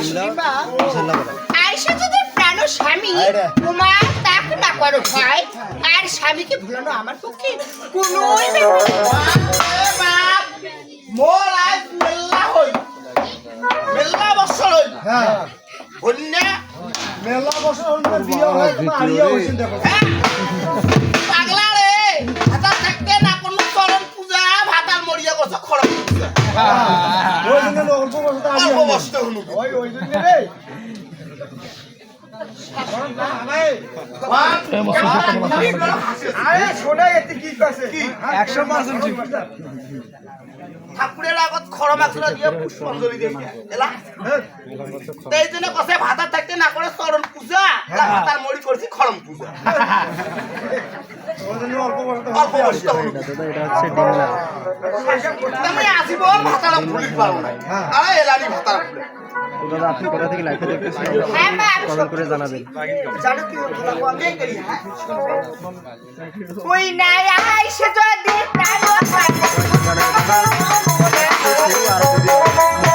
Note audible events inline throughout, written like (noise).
শাশুড়ি মা ঝাল্লা যদি প্রাণ স্বামী তোমার তাক না করো ভাই আর স্বামীকে ভুলানো আমার পক্ষে কোনোই মোর আজ মেল্লা হই মেল্লা বছর হই হ্যাঁ। হন্যা মেলা বছর হল বিয়ে হয় আরিয়া হইছেন দেখো। পাগলা রে ভাতা থাকতে না কোনো চরণ পূজা ভাতার মরিয়া গছ খরচ বসতে হলো ওই ওই জন্য রে। ঠাকুরের আগত খরমাখরা দিয়ে পুষ্পাঞ্জলি দিয়ে জন্য ভাতা থাকতে না করে চরণ পূজা এলা ভাতার মরি করছি খরম পূজা। (laughs) অল্প আমি ভাতার পারব না। আরে এলানি ভাতার ভুলে। আপনি কোথা থেকে লাইভে দেখতেছেন হ্যাঁ কমেন্ট করে জানাবেন হ্যাঁ? আইসা যদি আর যদি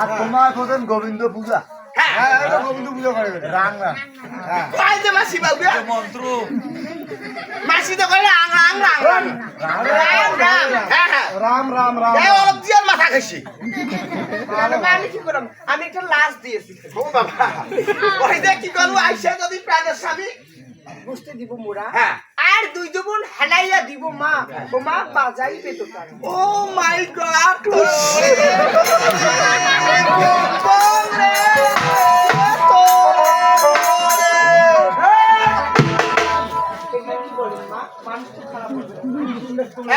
আর তোমার কোথায় গোবিন্দ পূজা? হ্যাঁ। হ্যাঁ গোবিন্দ পূজা করে রাং রাং হ্যাঁ। মাসি বাবু মন্ত্র। মাসি তো কয় রাং রাং রাং রাং রাম রাম রাম রাম রাম। এই অলপ দিয়ার মাথা খাইছি। আমি কি করলাম আমি একটা লাশ দিয়েছি। ও বাবা। ওই কি করু আইসা যদি প্রাণের স্বামী। বুঝতে দিব মোরা। হ্যাঁ। আর দুই দুবন হেলাইয়া দিব মা। ও মা বাজাই পেত ও মাই গড।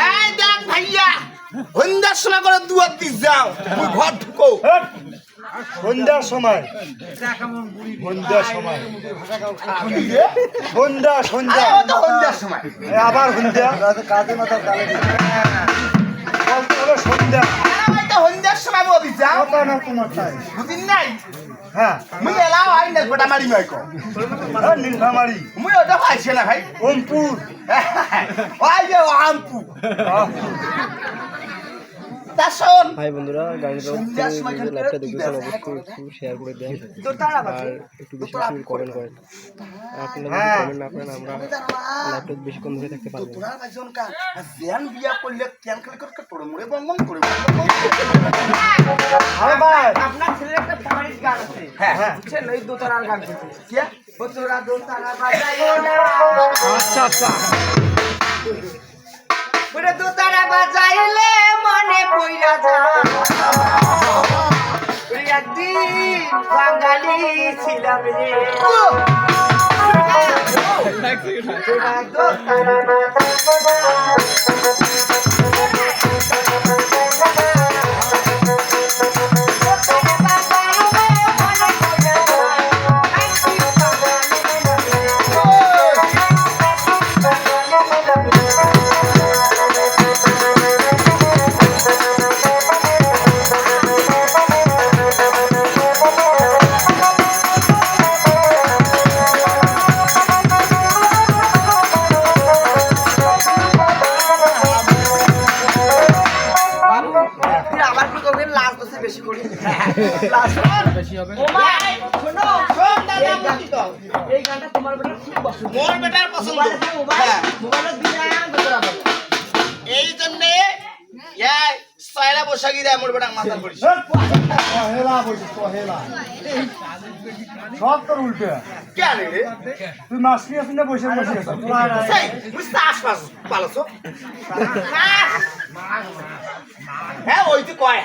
এই দেখ ভাইয়া। সন্ধ্যার সময় করে দুয়ার দিস যাও। তুই ঘর ঢুকো। সন্ধ্যার সময়। সন্ধ্যার সময়। সন্ধ্যা সন্ধ্যা। সন্ধ্যার সময়। আবার সন্ধ্যা। কাজে মাথা কালে বলতে হলো সন্ধ্যা সন্ধ্যার সময় বলি যাও না তোমার বুঝিন নাই? হ্যাঁ। মুই এলাও আই না গোটা মারি মাই কো হ্যাঁ, নীলফামারি মুই ওটা পাইছে না ভাই। ওমপুর ওই যে আমপু তা শোন হাই বন্ধুরা এখানে লাইভটা দেখতেছেন অবশ্যই একটু শেয়ার করে দেন। আর একটু বেশি বেশি কমেন্ট করেন। আপনারা যদি হ্যাঁ। কমেন্ট না করেন আমরা লাইভটা বেশিক্ষণ ধরে থাকতে পারব। না তোরা একজন কা জ্ঞান বিয়া করলে কেন খেলে করে তোর মুড়ে বং বং করে আপনার ছেলের একটা ফেভারিট গান আছে। হ্যাঁ। হ্যাঁ। বুঝছেন? ওই দোতারার গান কে? দোতারা বাজাইও না। আচ্ছা আচ্ছা। ওরে দোতারা বাজাইলে মনে পইরা যা ওরে একদিন বাঙালি ছিলাম এই হ্যাঁ জন্যে বৈশাখী দেয় মোর বেটা মাথা করিস হেলা বলছিস তো হেলা সব তোর উল্টে। কেন রে তুই মাছ নিয়ে আসিস না বসে বসে আছিস? তোরা আর আয়। সেই মুই চাষ পাস পালছো হ্যাঁ ওই তো কয়।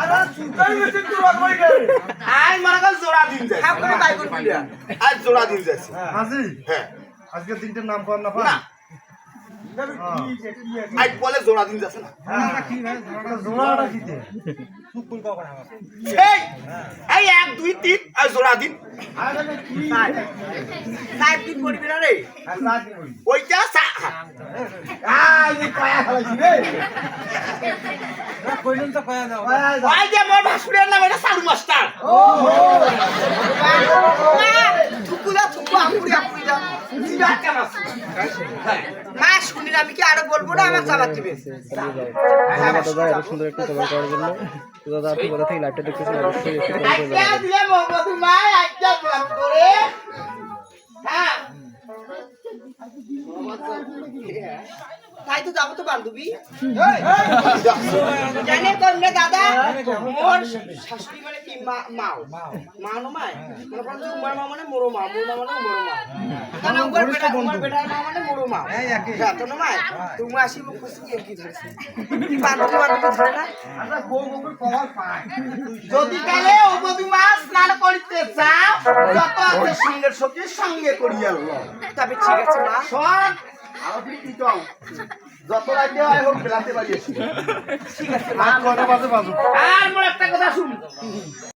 আরে চিন্তাই বেশি তোরা কই গেলি? আজ কর জোড়া দিন যায় করে বাই করবি না আজ জোড়া দিন যাচ্ছে আজকে তিনটের নাম কর না না। আজ বলে জোড়া দিন যাচ্ছে না। জোড়াটা কিতে এই এই এক দুই তিন আর জোড়া দিন। সাহেব দিন করবি না রে? ওইটা মোর ভাসুরের নাম এটা সারু মাস্টার। থুকুলা থুকু আপুরি আপুরি মা শুনি না, আমি কি সুন্দর একটু করার জন্য তো দাদা আপনি কোথা থেকে লাইভটা দেখতেছেন অবশ্যই তাই তো যাব তো বান্ধবী। জানে দাদা? মোর শাশুড়ি মানে কি? মা, মাও। মা নো মায়? মনে মোরো মা, মোর মা মানে উমার মা। মা মানে হ্যাঁ তুমি আসি মুখ খুশি ধরে? না? যদি কালে মাস স্নান করিতে চাও যত আছে সঙ্গের সঙ্গে সঙ্গে করিয়া তবে ঠিক আছে মা। যত রাইতে হয় হোক বেলাতে বাড়ি ঠিক আছে আর একটা কথা শুন।